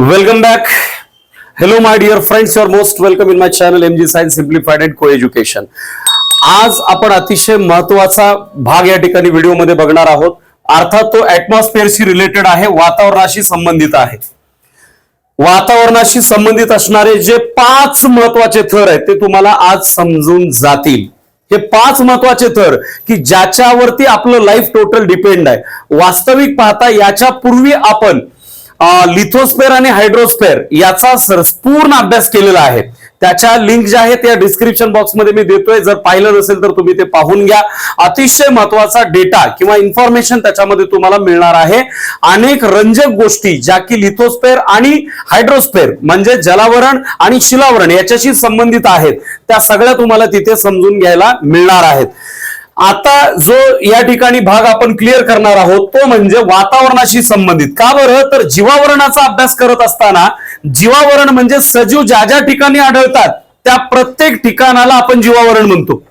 Welcome back hello my dear friends your most welcome in my channel M G science simplified and co education आज आपण अतिशय महत्त्वाचा भाग या ठिकाणी व्हिडिओमध्ये बघणार आहोत. अर्थात तो ऍटमॉस्फिअरशी रिलेटेड आहे वातावरणाशी संबंधित आहे. वातावरणाशी संबंधित असणारे जे पाच महत्त्वाचे थर आहेत ते तुम्हाला आज समजून जातील. हे पाच महत्त्वाचे थर की ज्याच्यावरती आपलं लाईफ टोटल डिपेंड आहे. वास्तविक पाहता याच्या पूर्वी आपण लिथोस्फेअर आणि हायड्रोस्फेअर याचा सर- पूर्ण अभ्यास केलेला आहे. त्याच्या लिंक ज्या आहेत त्या डिस्क्रिप्शन बॉक्समध्ये मी देतोय. जर पाहिलं नसेल तर तुम्ही ते पाहून घ्या. अतिशय महत्त्वाचा डेटा किंवा इन्फॉर्मेशन त्याच्यामध्ये तुम्हाला मिळणार आहे. अनेक रंजक गोष्टी ज्या की लिथोस्फेअर आणि हायड्रोस्फेअर म्हणजे जलावरण आणि शिलावरण याच्याशी संबंधित आहेत. त्या सगळ्या तुम्हाला तिथे समजून घ्यायला मिळणार आहेत. आता जो या ठिकाणी भाग आपण क्लिअर करणार आहोत तो म्हणजे वातावरणाशी संबंधित. का बरं? तर जीवावरणाचा अभ्यास करत असताना जीवावरण म्हणजे सजीव ज्या ज्या ठिकाणी आढळतात त्या प्रत्येक ठिकाणाला आपण जीवावरण म्हणतो.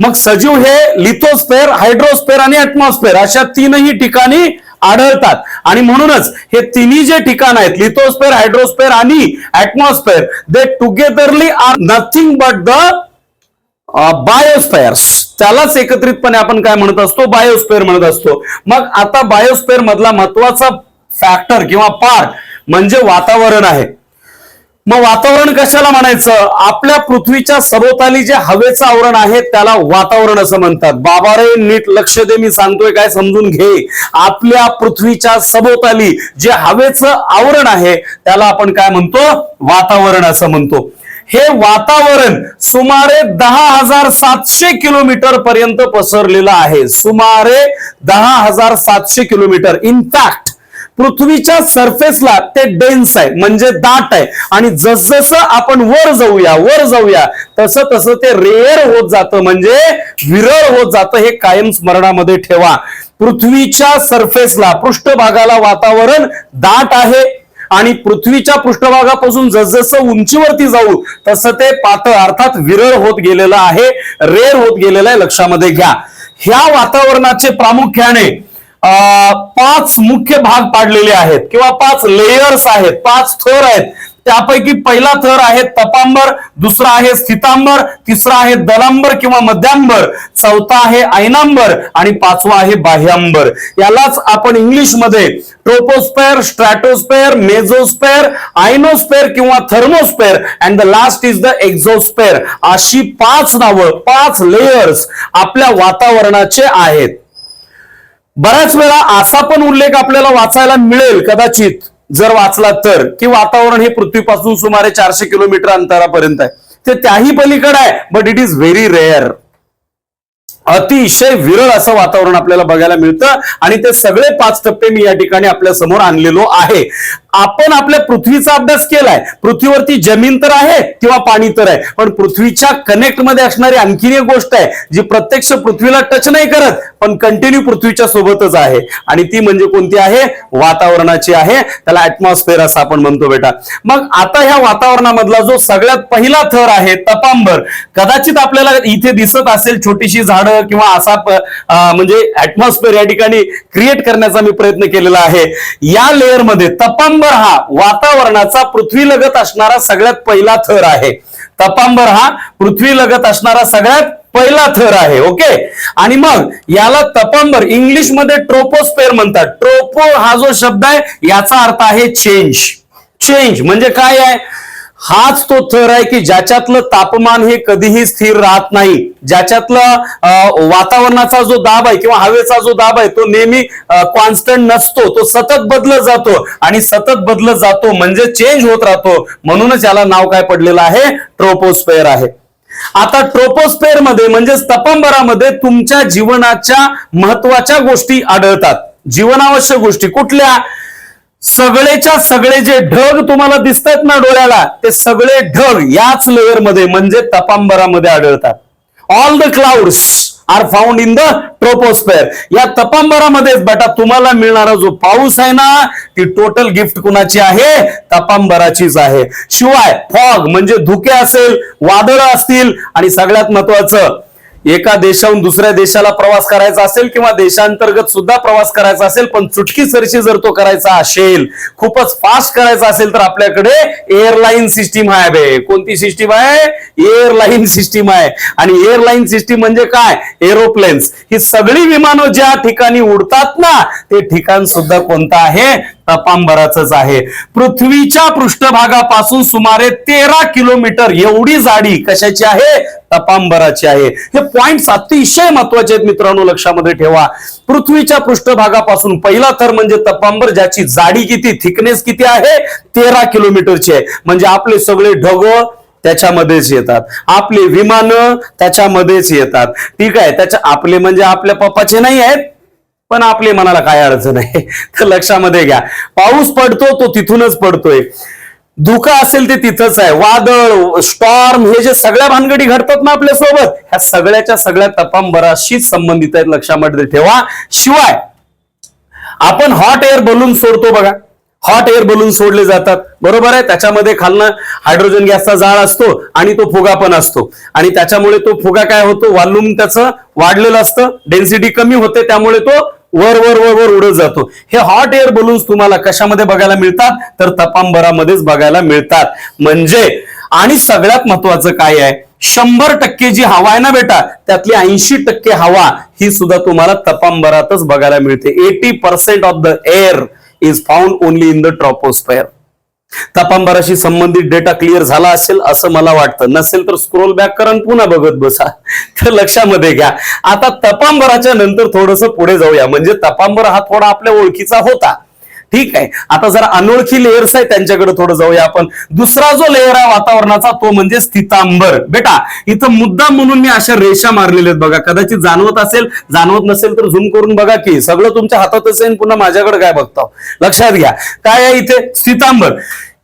मग सजीव हे लिथोस्फेअर हायड्रोस्फेअर आणि ऍटमॉस्फेअर अशा तीनही ठिकाणी आढळतात. आणि म्हणूनच हे तिन्ही जे ठिकाण आहेत लिथोस्फेअर हायड्रोस्फेअर आणि atmosphere they togetherly are nothing but the biospheres त्यालाच एकत्रितपणे आपण काय म्हणत असतो? बायोस्फेअर म्हणत असतो. मग आता बायोस्फेअर मधला महत्त्वाचा फॅक्टर किंवा पार्ट म्हणजे वातावरण आहे. मग वातावरण कशाला म्हणायचं? आपल्या पृथ्वीच्या सभोवताली जे हवेचं आवरण आहे त्याला वातावरण असं म्हणतात. बाबा रे नीट लक्ष दे मी सांगतोय काय समजून घे. आपल्या पृथ्वीच्या सभोवताली जे हवेचं आवरण आहे त्याला आपण काय म्हणतो? वातावरण असं म्हणतो. हे वातावरण सुमारे दहा हजार सातशे किलोमीटर पर्यंत पसरलेलं आहे. सुमारे दहा हजार सातशे किलोमीटर. इनफॅक्ट पृथ्वीच्या सरफेसला ते डेन्स आहे म्हणजे दाट आहे. आणि जसजसं आपण वर जाऊया वर जाऊया तसं तसं ते रेअर होत जातं. म्हणजे विरळ होत जातं. हे कायम स्मरणामध्ये ठेवा. पृथ्वीच्या सरफेसला पृष्ठभागाला वातावरण दाट आहे. आणि पृथ्वीच्या पृष्ठभागापासून जसजसं उंचीवरती जाऊ तसं ते पातळ अर्थात विरळ होत गेलेलं आहे. रेअर होत गेलेलं आहे लक्षामध्ये घ्या. ह्या वातावरणाचे प्रामुख्याने अं, पाच मुख्य भाग पाडलेले आहेत किंवा पाच लेयर्स आहेत पाच थर आहेत. त्यापैकी पहिला थर आहे तपांबर दुसरा आहे स्थितांबर तिसरा आहे दलांबर किंवा मध्यांबर चौथा आहे ऐनांबर आणि पाचवा आहे बाह्यांबर. यालाच आपण इंग्लिशमध्ये ट्रोपोस्पेअर स्ट्रॅटोस्पेअर मेझोस्पेअर आयनोस्पेअर किंवा thermosphere and the last is the exosphere अशी पाच नावं पाच लेयर्स आपल्या वातावरणाचे आहेत. बऱ्याच वेळा असा पण उल्लेख आपल्याला वाचायला मिळेल कदाचित. जर वाचला तर की वातावरण हे पृथ्वीपासून सुमारे चारशे किलोमीटर अंतरापर्यंत आहे. ते त्याही पलीकडे आहे but it is very rare अतिशय विरळ असं वातावरण आपल्याला बघायला मिळतं. आणि ते सगळे पाच टप्पे मी या ठिकाणी आपल्यासमोर आणलेलो आहे. आपण आपल्या पृथ्वीचा अभ्यास केलाय. पृथ्वीवरती जमीन तर आहे किंवा पाणी तर आहे. पण पृथ्वीच्या कनेक्टमध्ये असणारी आणखीन एक गोष्ट आहे जी प्रत्यक्ष पृथ्वीला टच नाही करत पण कंटिन्यू पृथ्वीच्या सोबतच आहे. आणि ती म्हणजे कोणती आहे? वातावरणाची आहे. त्याला ऍटमॉस्फिअर असं आपण म्हणतो बेटा. मग आता ह्या वातावरणामधला जो सगळ्यात पहिला थर आहे तपांबर कदाचित आपल्याला इथे दिसत असेल छोटीशी झाडं किंवा असा म्हणजे ऍटमॉस्फिअर या ठिकाणी क्रिएट करण्याचा मी प्रयत्न केलेला आहे. या लेअरमध्ये तपांबर हा वातावरणाचा पृथ्वीलगत असणारा सगळ्यात पहिला थर आहे. तपांबर हा पृथ्वीलगत असणारा सगळ्यात पहिला थर आहे ओके आणि मग याला तपांबर इंग्लिशमध्ये ट्रोपोस्पेअर म्हणतात. ट्रोपो हा जो शब्द आहे याचा अर्थ आहे चेंज चेंज म्हणजे काय आहे? हाच तो थर आहे की ज्याच्यातलं तापमान हे कधीही स्थिर राहत नाही. ज्याच्यातलं वातावरणाचा जो दाब आहे किंवा हवेचा जो दाब आहे तो नेहमी कॉन्स्टंट नसतो. तो सतत बदलत जातो आणि सतत बदलत जातो म्हणजे चेंज होत राहतो. म्हणूनच याला नाव काय पडलेलं आहे? ट्रोपोस्फेअर आहे. आता ट्रोपोस्फेअरमध्ये म्हणजे स्तंभरामध्ये तुमच्या जीवनाच्या महत्त्वाच्या गोष्टी आढळतात. जीवनावश्यक गोष्टी कुठल्या? सगळेच्या सगळे जे ढग तुम्हाला दिसतायत ना डोळ्याला ते सगळे ढग याच लेअरमध्ये म्हणजे तपांबरामध्ये आढळतात. All the clouds are found in the troposphere या तपांबरामध्येच बेटा तुम्हाला मिळणारा जो पाऊस आहे ना ती टोटल गिफ्ट कुणाची आहे? तपांबराचीच आहे. शिवाय फॉग म्हणजे धुके असेल वादळं असतील आणि सगळ्यात महत्वाचं एका देशाहून दुसऱ्या देशाला प्रवास करायचा असेल किंवा देशांतर्गत सुद्धा प्रवास करायचा असेल पण चुटकी सरशी जर तो करायचा असेल खूपच फास्ट करायचा असेल तर आपल्याकडे एअरलाईन सिस्टीम आहे बे. कोणती सिस्टीम आहे? एअरलाईन सिस्टीम आहे. आणि एअरलाईन सिस्टीम म्हणजे काय? एरोप्लेन्स ही सगळी विमानं ज्या ठिकाणी उडतात ना ते ठिकाण सुद्धा कोणतं आहे? पांभराचंच आहे. पृथ्वीच्या पृष्ठभागापासून सुमारे तेरा किलोमीटर एवढी जाडी कशाची आहे? तपांबराची आहे. हे पॉइंट अतिशय महत्त्वाचे आहेत मित्रांनो लक्षामध्ये ठेवा. पृथ्वीच्या पृष्ठभागापासून पहिला थर म्हणजे तपांबर ज्याची जाडी किती थिकनेस किती आहे? तेरा किलोमीटरची आहे. म्हणजे आपले सगळे ढग त्याच्यामध्येच येतात. आपले विमान त्याच्यामध्येच येतात. ठीक आहे? त्याच्या आपले म्हणजे आपल्या पप्पाचे नाही आहेत? पण आपले मनाला काय अडचण आहे? तर लक्षामध्ये घ्या. पाऊस पडतो तो तिथूनच पडतोय. धुका असेल ते तिथंच आहे. वादळ स्टॉर्म हे जे सगळ्या भानगडी घडतात ना आपल्यासोबत ह्या सगळ्याच्या सगळ्या तपांबराशीच संबंधित आहेत लक्षामध्ये ठेवा. शिवाय आपण हॉट एअर बलून सोडतो बघा. हॉट एअर बलून सोडले जातात. बरोबर आहे? त्याच्यामध्ये खालनं हायड्रोजन गॅसचा जाळ असतो आणि तो फुगा पण असतो. आणि त्याच्यामुळे तो फुगा काय होतो? वॉल्यूम त्याचं वाढलेलं असतं. डेन्सिटी कमी होते त्यामुळे तो वर वर वर वर उडत जातो. हे हॉट एअर बलून्स तुम्हाला कशामध्ये बघायला मिळतात? तर तपांबरामध्येच बघायला मिळतात. म्हणजे आणि सगळ्यात महत्वाचं काय आहे? शंभर टक्के जी हवा आहे ना बेटा त्यातली ऐंशी टक्के हवा ही सुद्धा तुम्हाला तपांबरातच बघायला मिळते. Eighty percent of the air is found only in the troposphere तपांबराशी संबंधित डेटा क्लिअर झाला असेल असं मला वाटतं. नसेल तर स्क्रोल बॅक करून पुन्हा बघत बसा. तर लक्षामध्ये घ्या. आता तपांबराच्या नंतर थोडस पुढे जाऊया. म्हणजे तपांबर हा थोडा आपल्या ओळखीचा होता. ठीक आहे. आता जरा अनोळखी लेयर्स आहे त्यांच्याकडे थोडं जाऊया आपण. दुसरा जो लेअर आहे वातावरणाचा तो म्हणजे स्थितांबर. बेटा इथं मुद्दा म्हणून मी अशा रेषा मारलेल्या आहेत बघा. कदाचित जाणवत असेल जाणवत नसेल तर झूम करून बघा की. सगळं तुमच्या हातात असेल पुन्हा माझ्याकडे काय बघता? लक्षात घ्या. काय आहे इथे? स्थितांबर.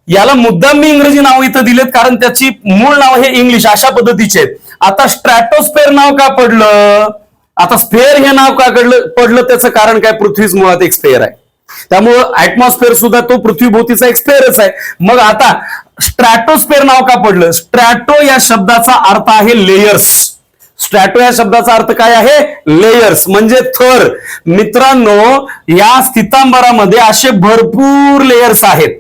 याला मुद्दाम मी इंग्रजी नाव इथं दिलेत कारण त्याची मूळ नाव हे इंग्लिश अशा पद्धतीचे आहेत. आता स्ट्रॅटोस्फेअर नाव का पडलं? आता स्फेअर हे नाव का पडलं पडलं? त्याचं कारण काय? पृथ्वीच मुळात एक स्फेअर आहे. त्यामुळं ऍटमॉस्फिअर सुद्धा तो पृथ्वीभोवतीचा एक स्पेअरच आहे. मग आता स्ट्रॅटोस्फेअर नाव का पडलं? स्ट्रॅटो या शब्दाचा अर्थ आहे लेयर्स स्ट्रॅटो या शब्दाचा अर्थ काय आहे? लेयर्स म्हणजे थर. मित्रांनो या स्थितांबरामध्ये असे भरपूर लेयर्स आहेत.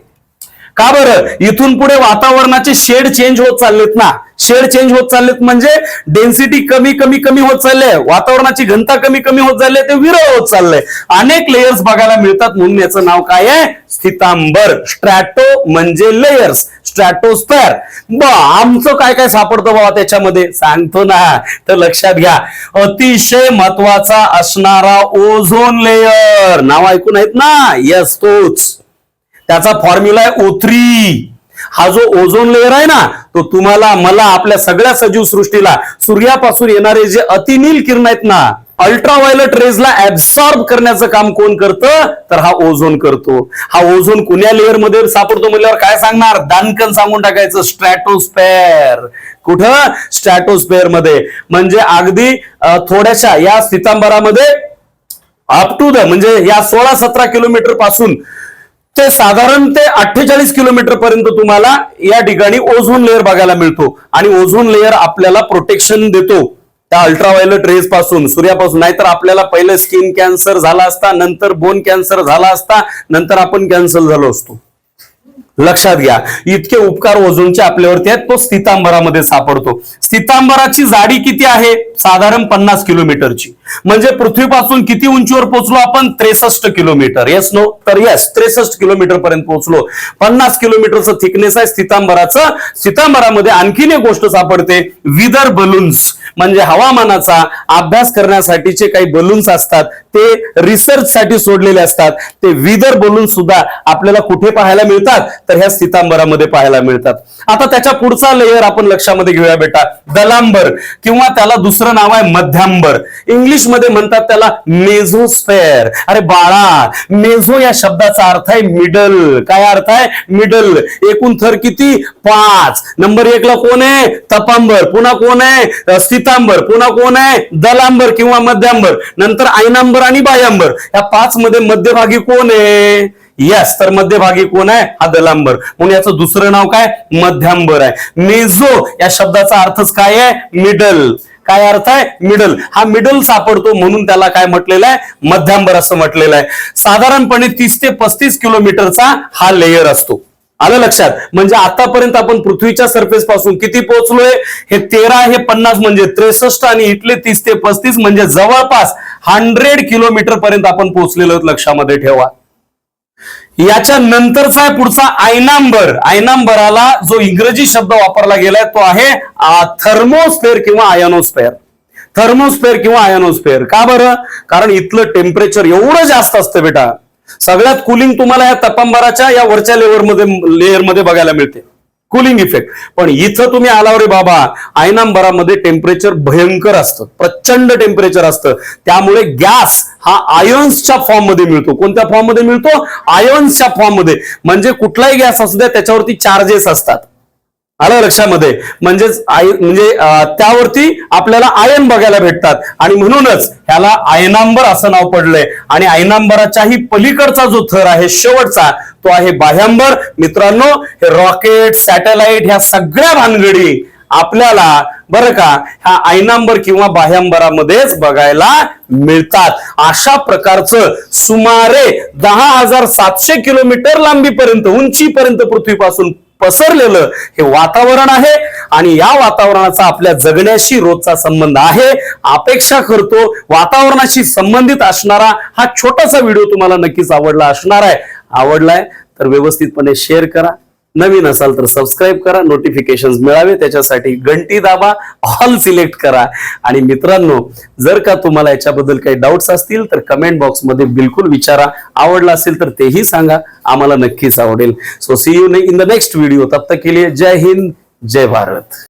का बरं? इथून पुढे वातावरणाचे शेड चेंज होत चाललेत ना. शेड चेंज होत चाललेत म्हणजे डेन्सिटी कमी कमी कमी होत चालले वातावरणाची घनता कमी कमी होत चालली ते विरळ होत चाललंय. अनेक लेयर्स बघायला मिळतात. म्हणून याचं नाव काय आहे? स्थितांबर. स्ट्रॅटो म्हणजे लेयर्स स्ट्रॅटोस्फेअर ब आमचं काय काय सापडतं बाबा त्याच्यामध्ये? सांगतो ना. तर लक्षात घ्या. अतिशय महत्त्वाचा असणारा ओझोन लेयर नाव ऐकून आहेत ना? यस तोच. त्याचा फॉर्म्युला आहे ओथ्री हा जो ओझोन लेअर आहे ना तो तुम्हाला मला आपल्या सगळ्या सजीव सृष्टीला सूर्यापासून येणारे जे अतिनील किरण आहेत ना अल्ट्राव्हायलेट रेजला ऍब्सॉर्ब करण्याचं काम कोण करतं? तर हा ओझोन करतो. हा ओझोन कुण्या लेअरमध्ये सापडतो म्हणल्यावर काय सांगणार? दानकन सांगून टाकायचं स्ट्रॅटोस्पेअर कुठं? स्ट्रॅटोस्फेअरमध्ये. म्हणजे अगदी थोड्याशा या स्थितांबरामध्ये अप टू द म्हणजे या सोळा सतरा किलोमीटरपासून ते साधारण ते अठ्ठेचाळीस किलोमीटर पर्यंत तुम्हाला या ठिकाणी ओझोन लेअर बघायला मिळतो. आणि ओझोन लेअर आपल्याला प्रोटेक्शन देतो. त्या अल्ट्राव्हायलट रेजपासून सूर्यापासून. नाहीतर आपल्याला पहिलं स्किन कॅन्सर झाला असता नंतर बोन कॅन्सर झाला असता नंतर आपण कॅन्सर झालो असतो. लक्षात घ्या. इतके उपकार ओझोनचे आपल्यावरती आहेत तो स्थितांबरामध्ये सापडतो. स्थितांबराची जाडी किती आहे? साधारण पन्नास किलोमीटरची. म्हणजे पृथ्वीपासून किती उंचीवर पोहोचलो आपण? त्रेसष्ट किलोमीटर. येस नो तर येस त्रेसष्ट किलोमीटर पर्यंत पोहोचलो. पन्नास किलोमीटरचं थिकनेस आहे स्थितांबराचं. स्थितांबरामध्ये आणखीन एक गोष्ट सापडते विदर बलून्स. म्हणजे हवामानाचा अभ्यास करण्यासाठीचे काही बलून्स असतात ते रिसर्च साठी सोडलेले असतात. ते विदर बलून सुद्धा आपल्याला कुठे पाहायला मिळतात? तर ह्या स्थितांबरामध्ये पाहायला मिळतात. आता त्याच्या पुढचा लेयर आपण लक्षामध्ये घेऊया बेटा. दलांबर किंवा त्याला दुसरं नाव आहे मध्यांबर. इंग्लिशमध्ये म्हणतात त्याला मेझोस्फेअर अरे बाळा मेझो या शब्दाचा अर्थ आहे मिडल काय अर्थ आहे? मिडल एकूण थर किती? पाच. नंबर एक ला कोण आहे? तपांबर. पुन्हा कोण आहे? अ, स्थितांबर पुन्हा कोण आहे? दलांबर किंवा मध्यांबर. नंतर आयनांबर आणि बायांबर. या पाच मध्ये मध्यभागी कोण आहे? यस तर मध्यभागी कोण आहे? हा दलांबर. म्हणून याचं दुसरं नाव काय? मध्यांबर आहे. मेझो या शब्दाचा अर्थच काय आहे? मिडल काय अर्थ आहे? मिडल हा मिडल सापडतो म्हणून त्याला काय म्हटलेलं आहे? मध्यांबर असं म्हटलेलं आहे. साधारणपणे तीस ते पस्तीस किलोमीटरचा हा लेयर असतो. आलं लक्षात? म्हणजे आतापर्यंत आपण पृथ्वीच्या सरफेस पासून किती पोहोचलोय? हे तेरा हे पन्नास म्हणजे त्रेसष्ट आणि इथले तीस ते पस्तीस म्हणजे जवळपास हंड्रेड किलोमीटर पर्यंत आपण पोहोचलेलो लक्षामध्ये ठेवा. याच्या नंतरचा पुढचा आयनांबर आयनांबराला जो इंग्रजी शब्द वापरला गेलाय तो आहे थर्मोस्फेअर किंवा आयनोस्फेअर. थर्मोस्फेअर किंवा आयनोस्फेअर. का बरं? कारण इथलं टेम्परेचर एवढं जास्त असतं बेटा. सगळ्यात कुलिंग तुम्हाला या तपंबराच्या या वरच्या लेवरमध्ये लेअरमध्ये बघायला मिळते. कुलिंग इफेक्ट पण इथं तुम्ही आला रे बाबा आयनांबरामध्ये टेम्परेचर भयंकर असतं. प्रचंड टेम्परेचर असतं. त्यामुळे गॅस हा आयन्सच्या फॉर्ममध्ये मिळतो. कोणत्या फॉर्ममध्ये मिळतो? आयन्सच्या फॉर्ममध्ये म्हणजे कुठलाही गॅस असू द्या त्याच्यावरती चार्जेस असतात. आलं लक्षामध्ये म्हणजेच आय म्हणजे त्यावरती आपल्याला आयन बघायला भेटतात. आणि म्हणूनच ह्याला आयनांबर असं नाव पडलंय. आणि आयनांबराच्याही पलीकडचा जो थर आहे शेवटचा तो आहे बाह्यांबर. मित्रांनो हे रॉकेट सॅटेलाइट ह्या सगळ्या भानगडी आपल्याला बरं का ह्या आयनांबर किंवा बाह्यांबरामध्येच बघायला मिळतात. अशा प्रकारचं सुमारे दहा हजार सातशे किलोमीटर लांबीपर्यंत उंचीपर्यंत पृथ्वीपासून पसरलेलं हे वातावरण आहे आणि या वातावरणाचा आपल्या जगण्याशी रोजचा संबंध आहे. अपेक्षा करतो वातावरणाशी संबंधित असणारा हा छोटासा व्हिडिओ तुम्हाला नक्कीच आवडला असणार आहे. आवडलाय तर व्यवस्थितपणे शेअर करा. नवीन असाल तर सबस्क्राईब करा नोटिफिकेशन मिळावे त्याच्यासाठी घंटी दाबा ऑल सिलेक्ट करा. आणि मित्रांनो जर का तुम्हाला याच्याबद्दल काही डाऊट्स असतील तर कमेंट बॉक्समध्ये बिलकुल विचारा. आवडला असेल तर तेही सांगा. आम्हाला नक्कीच आवडेल. So see you in the next video तब तक के लिए जय हिंद जय भारत.